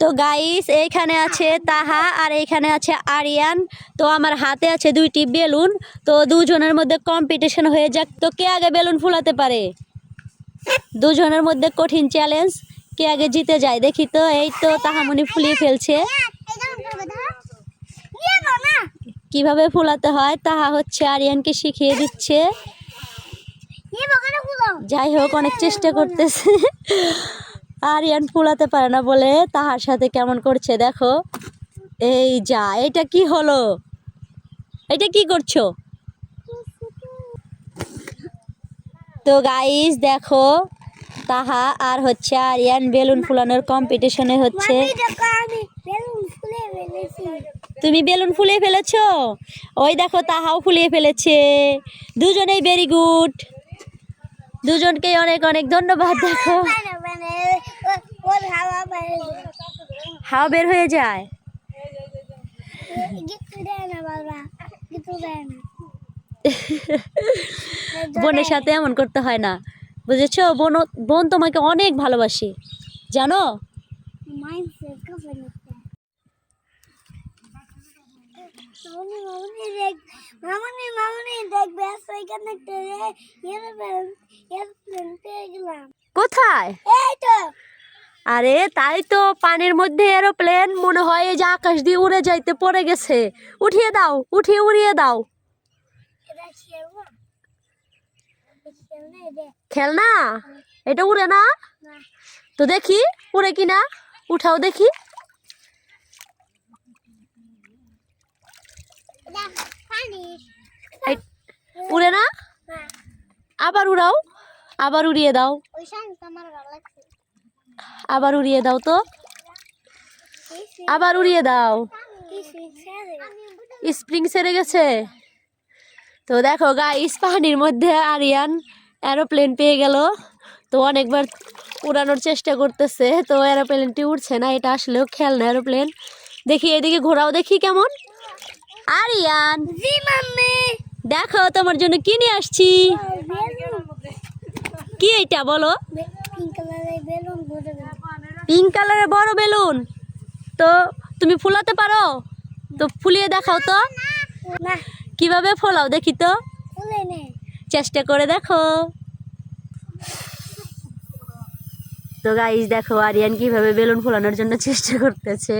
তো গাইস এইখানে আছে তাহা আর এইখানে আছে আরিয়ান। তো আমার হাতে আছে দুইটি বেলুন। তো দুজনের মধ্যে কম্পিটিশন হয়ে যাক। তো কে আগে বেলুন ফুলাতে পারে? দুজনের মধ্যে কঠিন চ্যালেঞ্জ কে আগে জিতে যায়? দেখি তো, এই তো তাহামনি ফুলিয়ে ফেলছে। কীভাবে ফুলাতে হয়? তাহা হচ্ছে আরিয়ানকে শিখিয়ে দিচ্ছে। যাই হোক, অনেক চেষ্টা করতেছে। আরিয়ান ফুলাতে পারে না বলে তাহার সাথে কেমন করছে দেখো। এই যা এটা কি হলো? এটা কি করছ? তো গাইস দেখো তাহা আর হচ্ছে আরিয়ান বেলুন ফুলানোর কম্পিটিশনে হচ্ছে। তুমি বেলুন ফুলিয়ে ফেলেছো? ওই দেখো তাহাও ফুলিয়ে ফেলেছে। দুজনেই ভেরি গুড দুজনকেই অনেক অনেক ধন্যবাদ দেখো। হাওয়া বের হয়ে যায়। বোনের সাথে এমন করতে হয় না। বুঝেছ? বোন বোন তোমাকে অনেক ভালোবাসে। জানো? মামনি মামনি দেখবে সেখানে একটা এরোপ্লেন এরোপ্লেন পেয়ে গেলাম। কোথায়? এই তো আরে তাই তো পানির মধ্যে এরোপ্লেন মনে হয় এই যে আকাশ দিয়ে উড়ে যাইতে পড়ে গেছে। উঠিয়ে দাও উঠিয়ে উড়িয়ে দাও। খেলনে এটা উড়ে না? তো দেখি উড়ে কি না উঠাও দেখি। উড়ে না। আবার উড়াও। আবার উড়িয়ে দাও। আবার উড়িয়ে দাও তো। আবার উড়িয়ে দাও। স্প্রিং সেরে গেছে। তো দেখো গাইস পানির মধ্যে আরিয়ান অ্যারোপ্লেন পেয়ে গেল। তো অনেকবার উড়ানোর চেষ্টা করতেছে। তো এরোপ্লেনটি উঠছে না এটা আসলেও খেলনা এরোপ্লেন দেখি এদিকে ঘোরাও দেখি কেমন। আরিয়ান দেখো তোমার জন্য কি নিয়ে আসছি। কি এটা বলো? পিঙ্ক কালারের বড় বেলুন। তো তুমি ফুলাতে পারো? তো ফুলিয়ে দেখাও তো। কীভাবে ফোলাও দেখি তো। চেষ্টা করে দেখো। তো গাইস দেখো আরিয়ান কীভাবে বেলুন ফোলানোর জন্য চেষ্টা করতেছে।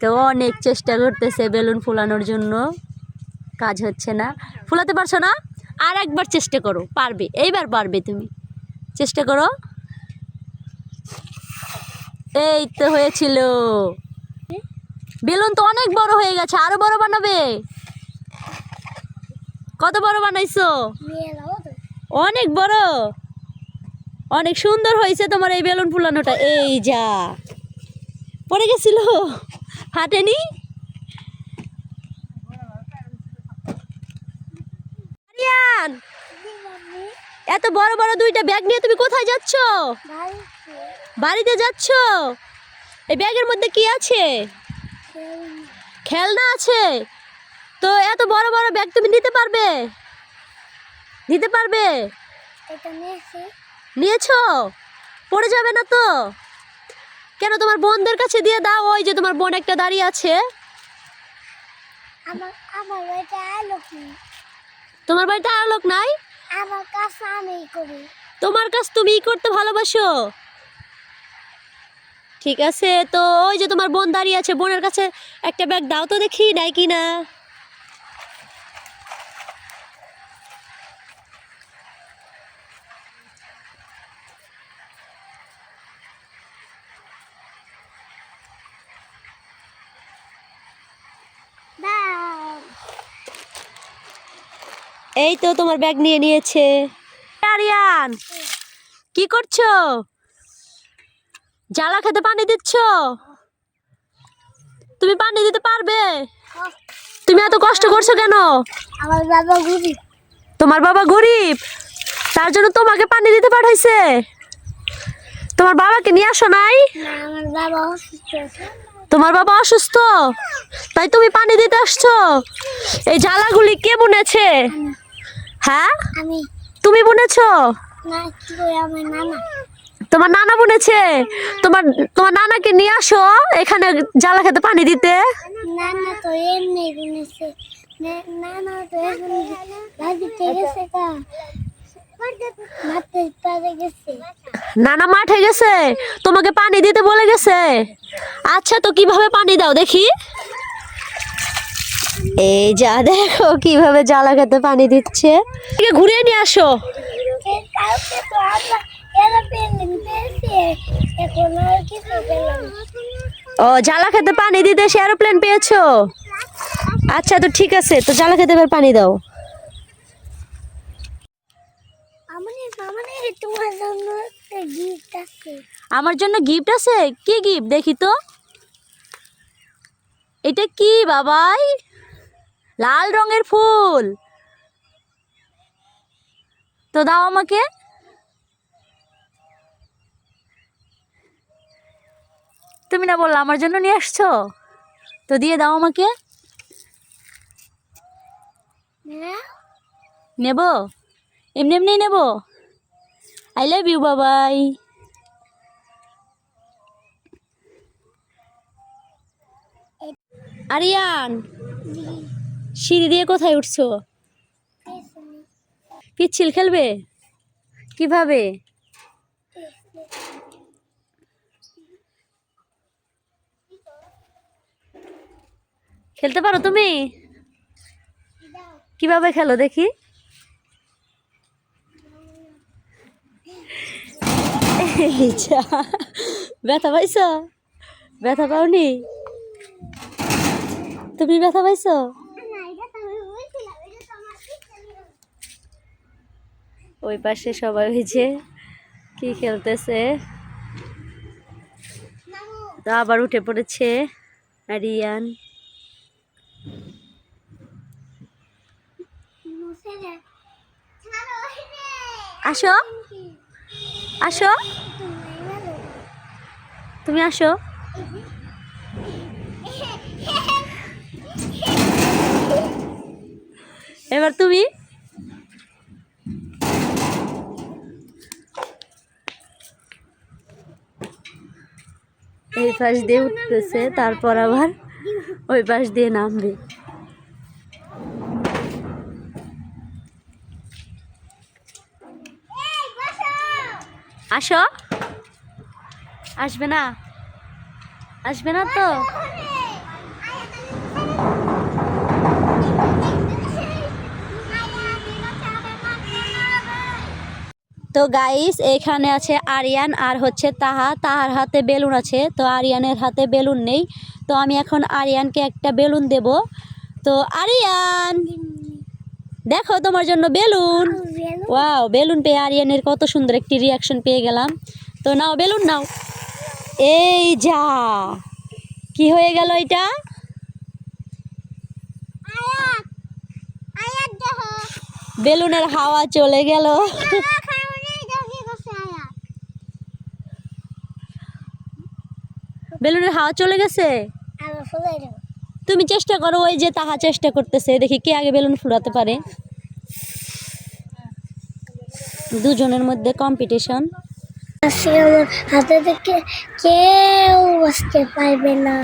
তো অনেক চেষ্টা করতেছে বেলুন ফোলানোর জন্য। কাজ হচ্ছে না। ফোলাতে পারছ না? আর একবার চেষ্টা করো, পারবে, এইবার পারবে তুমি। চেষ্টা করো। এই তো হয়েছিল। বেলুন তো অনেক বড় হয়ে গেছে, আরও বড় বানাবে। কত বড় বানাইছো? অনেক বড়। অনেক সুন্দর হয়েছে তোমার এই বেলুন ফুলানোটা। এই যা। পড়ে গেছিল? ফাটেনি এত বড় বড় দুইটা ব্যাগ নিয়ে তুমি কোথায় যাচ্ছ? বাড়িতে যাচ্ছ? এই ব্যাগের মধ্যে কি আছে? খেলনা আছে। তো এত বড় বড় ব্যাগ তুমি নিতে পারবে? নিতে পারবে? নিয়েছি? পড়ে যাবে না তো? কেন তোমার বোনদের কাছে দিয়ে দাও ওই যে তোমার বোন একটা দাঁড়িয়ে আছে। আলোক তোমার বাড়িতে আর লোক নাই? আমার কাজ আমি করি। তোমার কাজ তুমিই করতে ভালোবাসো? ঠিক আছে, তো ওই যে তোমার বোন দাঁড়িয়ে আছে, বোনের কাছে একটা ব্যাগ দাও তো দেখি, নাই কি না দাও এই তো তোমার ব্যাগ নিয়ে নিয়েছে। আরিয়ান কি করছ? জ্বালা খেতে পানি দিচ্ছ? তুমি পানি দিতে পারবে? তুমি এত কষ্ট করছ কেন? আমার বাবা গুবি তোমার বাবা গরিব? তার জন্য তোমাকে পানি দিতে পাঠাইছে। তোমার বাবাকে নিয়ে আসো নাই? না আমার বাবা অসুস্থ আছে। তোমার বাবা অসুস্থ? তাই তুমি পানি দিতে আসছো? এই জ্বালাগুলি কে বুনেছে হ্যাঁ? আমি। তুমি বুনেছো? না কি করে আমার নানা। তোমার নানা বুনেছে? তোমার তোমার নানাকে নিয়ে আসো এখানে জ্বালা খেতে পানি দিতে। না না তো এমনি বুনেছে। না- না না তো গেছে কা গেছে। নানা মাঠে গেছে? তোমাকে পানি দিতে বলে গেছে? আচ্ছা তো কীভাবে পানি দাও দেখি? এই যা দেখো কীভাবে জ্বালা খেতে পানি দিচ্ছে। ঘুরিয়ে নিয়ে আসো। ও জ্বালা খেতে পানি দিতে সে এরোপ্লেন পেয়েছ? আচ্ছা তো ঠিক আছে তো জ্বালা খেতে পানি দাও। আমাদের আমাদের তোমার জন্য একটা গিফট আছে। আমার জন্য গিফট আছে? কি গিফট দেখি তো। এটা কি বাবাই? লাল রঙের ফুল। তো দাও আমাকে। তুমি না বলল আমার জন্য নিয়ে আসছো? তো দিয়ে দাও আমাকে। নেব? এমনি এমনি নেব। আই লাভ ইউ বাবাই আরিয়ান। সিঁড়ি দিয়ে কোথায় উঠছো? পিচ্ছিল খেলবে? কীভাবে? খেলতে পারো তুমি? কীভাবে খেলো দেখি? ব্যথা পাইছো? ব্যথা পাওনি? তুমি ব্যথা পাইছো? ওই পাশে সবাই হয়েছে কি খেলতেছে? তো আবার উঠে পড়েছে আরিয়ান। আসো। আসো। তুমি আসো। এবার তুমি। এই পাশ দিয়ে উঠতেছে, তারপর আবার ওই পাশ দিয়ে নামবে। আসো। আসবে না? আসবে না তো? তো গাইস এখানে আছে আরিয়ান আর হচ্ছে তাহা। তাহার হাতে বেলুন আছে তো আরিয়ানের হাতে বেলুন নেই। তো আমি এখন আরিয়ানকে একটা বেলুন দেব। তো আরিয়ান দেখো তোমার জন্য বেলুন। Wow balloon. পেয়ে আরিয়ানের কত সুন্দর একটি রিয়াকশন পেয়ে গেলাম। তো নাও বেলুন নাও। এই যা কি হয়ে গেল এটা? বেলুনের হাওয়া চলে গেল। বেলুনের হাওয়া চলে গেছে? তুমি চেষ্টা করো ওই যে তাহা চেষ্টা করতেছে দেখি কে আগে বেলুন ফুলাতে পারে। দুজনের মধ্যে কম্পিটিশন হাতে থেকে কেউ বসতে পারবে না।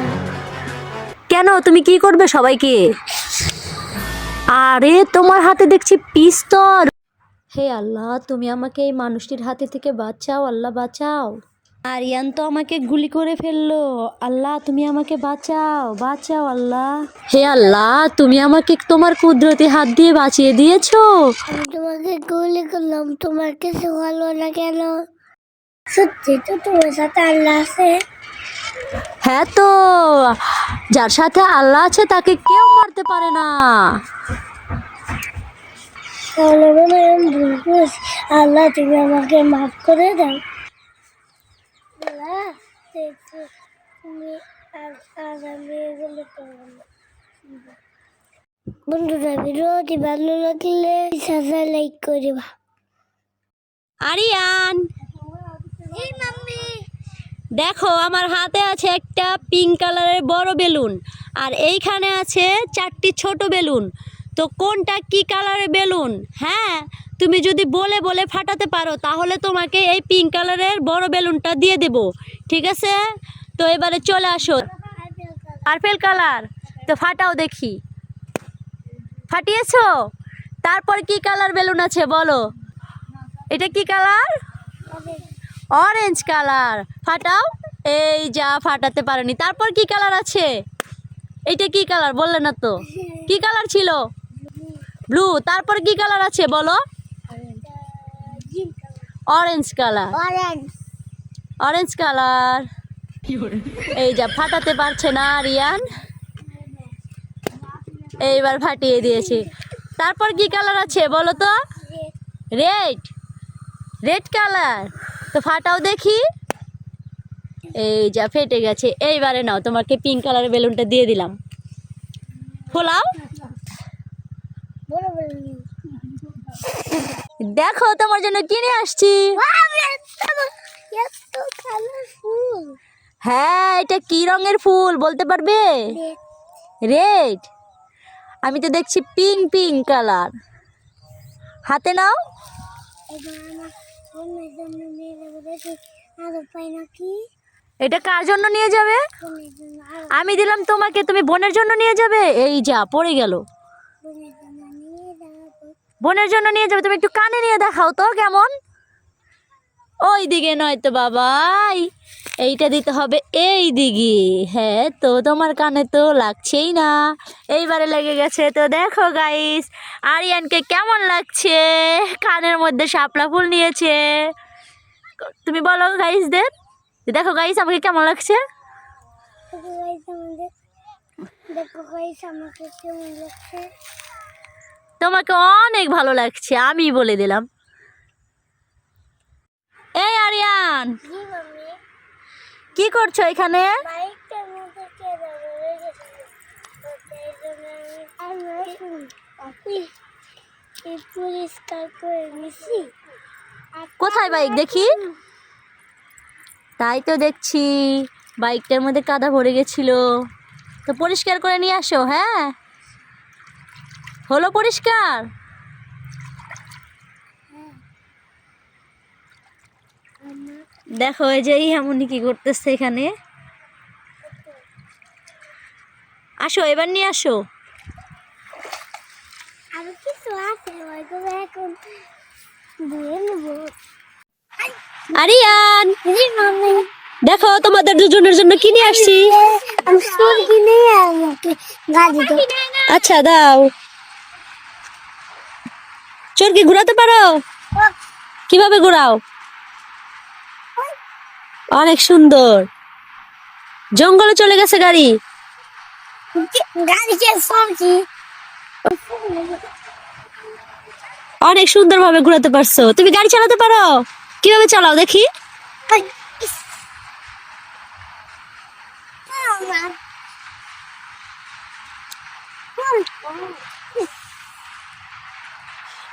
কেন? তুমি কি করবে সবাইকে? আরে তোমার হাতে দেখছি পিস্তল। হে আল্লাহ তুমি আমাকে এই মানুষটির হাতে থেকে বাঁচাও আল্লাহ বাঁচাও। আরিয়ান তো আমাকে গুলি করে ফেলল। আল্লাহ তুমি আমাকে বাঁচাও বাঁচাও আল্লাহ। হে আল্লাহ তুমি আমাকে তোমার কুদরতি হাত দিয়ে বাঁচিয়ে দিয়েছ। আমি তোমাকে গুলি করলাম তোমার কিছু হলো না কেন? সত্যি তো তোমার সাথে আল্লাহ আছে। হ্যাঁ তো যার সাথে আল্লাহ আছে তাকে কেউ মারতে পারে না। আল্লাহ তুমি আমাকে মাফ করে দাও। আল্লাহ দেখো, তুমি আর আর আমি এগুলো করব না। বন্ধুরা ভিডিওটি ভালো লাগলে সাজা লাইক করিবা আরিয়ান! দেখো আমার হাতে আছে একটা পিঙ্ক কালারের বড় বেলুন আর এইখানে আছে চারটি ছোট বেলুন। তো কোনটা কি কালারের বেলুন? হ্যাঁ তুমি যদি বলে বলে ফাটাতে পারো, তাহলে তোমাকে এই পিঙ্ক কালারের বড় বেলুনটা দিয়ে দেব। ঠিক আছে? তো এবারে চলে আসো। পার্পেল কালার তো ফাটাও দেখি। ফাটিয়েছো? তারপর কি কালার বেলুন আছে বলো? এটা কি কালার অরেঞ্জ কালার ফাটাও। এই যা ফাটাতে পারেনি। তারপর কি কালার আছে? এটা কি কালার বললে না তো। কি কালার ছিল? ব্লু তারপর কি কালার আছে বলো? Orange colour orange orange colour এই যা ফাটাতে পারছে না রিয়ান। এইবার ফাটিয়ে দিয়েছি। তারপর কি কালার আছে বলো তো? রেড রেড কালার তো ফাটাও দেখি। এই যা ফেটে গেছে। এইবারে নাও তোমাকে পিঙ্ক কালারের বেলুনটা দিয়ে দিলাম। ফোলাও। দেখো তোমার জন্য কিনে আসছি? হ্যাঁ এটা কি রঙের ফুল বলতে পারবে? রেড আমি তো দেখছি পিঙ্ক পিঙ্ক কালার হাতে নাও। এটা কার জন্য নিয়ে যাবে? আমি দিলাম তোমাকে তুমি বোনের জন্য নিয়ে যাবে? এই যা পড়ে গেল। বোনের জন্য নিয়ে যাবে, তুমি একটু কানে নিয়ে দেখাও তো কেমন। ওই দিকে নয় তো বাবাই, এইটা দিতে হবে এই দিকে হ্যাঁ তো তোমার কানে তো লাগছেই না। এইবারে লেগে গেছে তো দেখো গাইস আরিয়ানকে কেমন লাগছে? কানের মধ্যে শাপলা ফুল নিয়েছে। তুমি বলো গাইসদের দেখো গাইস আমাকে কেমন লাগছে? দেখো গাইস আমাকে কেমন লাগছে। তোমাকে অনেক ভালো লাগছে আমি বলে দিলাম। এই আরিয়ান কি করছ এখানে? কোথায় বাইক দেখি? তাই তো দেখছি বাইকটার মধ্যে কাদা ভরে গেছিল। তো পরিষ্কার করে নিয়ে আসো হ্যাঁ? হলো পরিষ্কার? দেখো এই যে এমনই কি করতেছে এখানে? আসো এবার নিয়ে আসো। আরও কিছু আছে ওইগুলো এখন ধুয়ে নেব। আরিয়ান! দেখো তোমাদের দুজনের জন্য কিনে আসছি আচ্ছা দাও। চোরকি ঘোরাতে পারো? কীভাবে ঘোরাও? অনেক সুন্দর। জঙ্গলে চলে গেছে গাড়ি। গাড়ি অনেক সুন্দর ভাবে ঘোরাতে পারছ। তুমি গাড়ি চালাতে পারো? কীভাবে চালাও দেখি?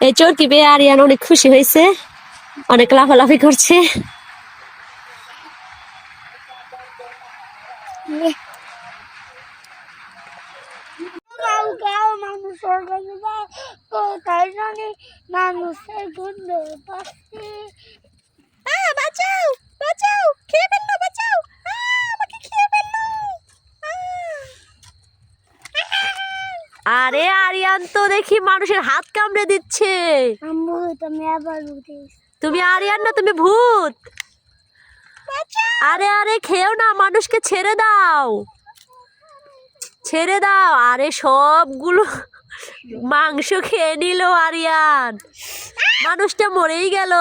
এই চোরকি পেয়ে আরিয়ান অনেক খুশি হয়েছে, অনেক লাফালাফি করছে। বাঁচাও বাঁচাও, খেয়ে ফেলল বাঁচাও আমাকে খেয়ে ফেলল আরে আরিয়ান তো দেখি মানুষের হাত কামড়ে দিচ্ছে। আম্মু তুমি আবার তুমি আরিয়ান না তুমি ভূত। আরে আরে খেও না মানুষকে ছেড়ে দাও। ছেড়ে দাও। আরে সবগুলো মাংস খেয়ে নিল আরিয়ান। মানুষটা মরেই গেল।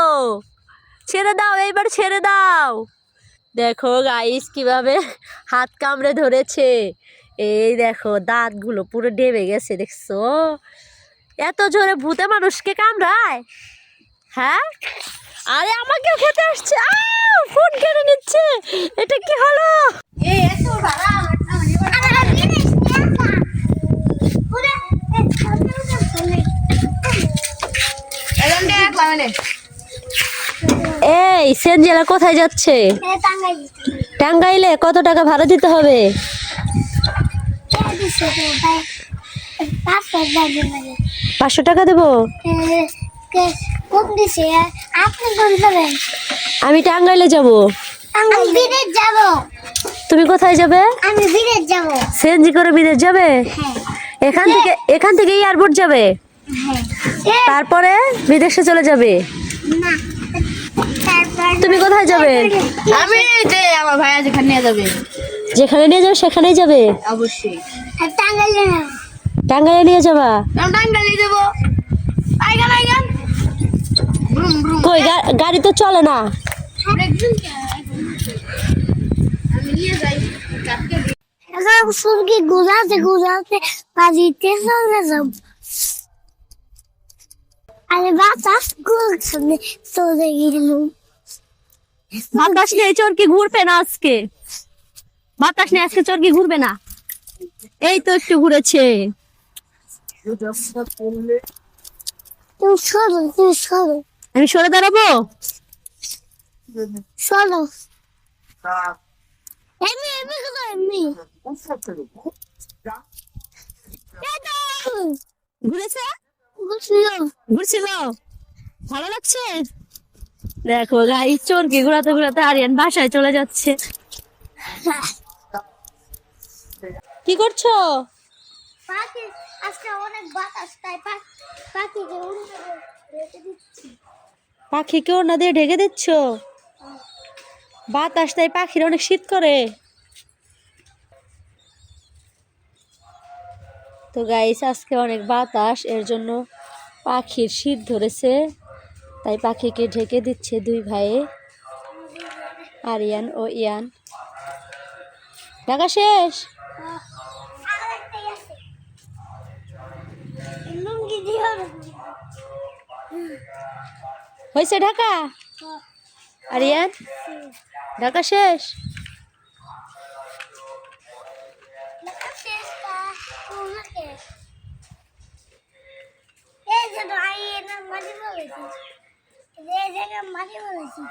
ছেড়ে দাও এইবার ছেড়ে দাও। দেখো গাইস কীভাবে হাত কামড়ে ধরেছে। এই দেখো দাঁতগুলো পুরো ডেবে গেছে দেখছ এত জোরে ভূতে মানুষকে কামড়ায় হ্যাঁ আরে আমাকেও খেতে আসছে ফোন কেড়ে নিচ্ছে এটা কি হলো এই সেনজেলা কোথায় যাচ্ছে টাঙ্গাইলে কত টাকা ভাড়া দিতে হবে পাঁচশো টাকা দেবো? আমি টাঙ্গাইলে যাব। যাব তুমি কোথায় যাবে? আমি বিদেশ যাব সিএনজি করে বিদেশ যাবে? এখান থেকে এখান থেকে এয়ারপোর্ট যাবে? তারপরে বিদেশে চলে যাবে? তুমি কোথায় যাবে? আমি যে আমার ভাইয়া যেখানে নিয়ে যাবে। যেখানে নিয়ে যাবে সেখানেই যাবে? অবশ্যই। টাঙ্গাইলে। না টাঙ্গাইলে নিয়ে যাবা? আমি টাঙ্গালি দেবো। আইগান আইগান কই গাড়ি তো চলে না। গুজাতে গুজাতে চলে যাব। আরে বাতাস গুলছে চলে গেল বাতাস নেই চরকি ঘুরবে না আজকে। বাতাস নেই আজকে চরকি ঘুরবে না। এই তো একটু ঘুরেছে। আমি সরে দাঁড়াবো? সরো। এমনি এমনি করো এমনি। ঘুরেছে? বুঝলো ঘুরছিল? ভালো লাগছে? দেখো গাড়ি চরকি ঘুরাতে ঘুরাতে আরিয়ান বাসায় চলে যাচ্ছে। কি করছ? পাখি আজকে অনেক বাতাস তাই পাখিকে দিচ্ছি। পাখিকে ওনা দিয়ে ঢেকে দিচ্ছ? বাতাস তাই পাখির অনেক শীত করে। তো গাইস আজকে অনেক বাতাস এর জন্য পাখির শীত ধরেছে। তাই পাখিকে ঢেকে দিচ্ছে দুই ভাইয়ে আরিয়ান ও ইয়ান। ঢাকা শেষ? হয়েছে ঢাকা? আরিয়ান? ঢাকা শেষ? মাটি বলেছি মাটি বলেছি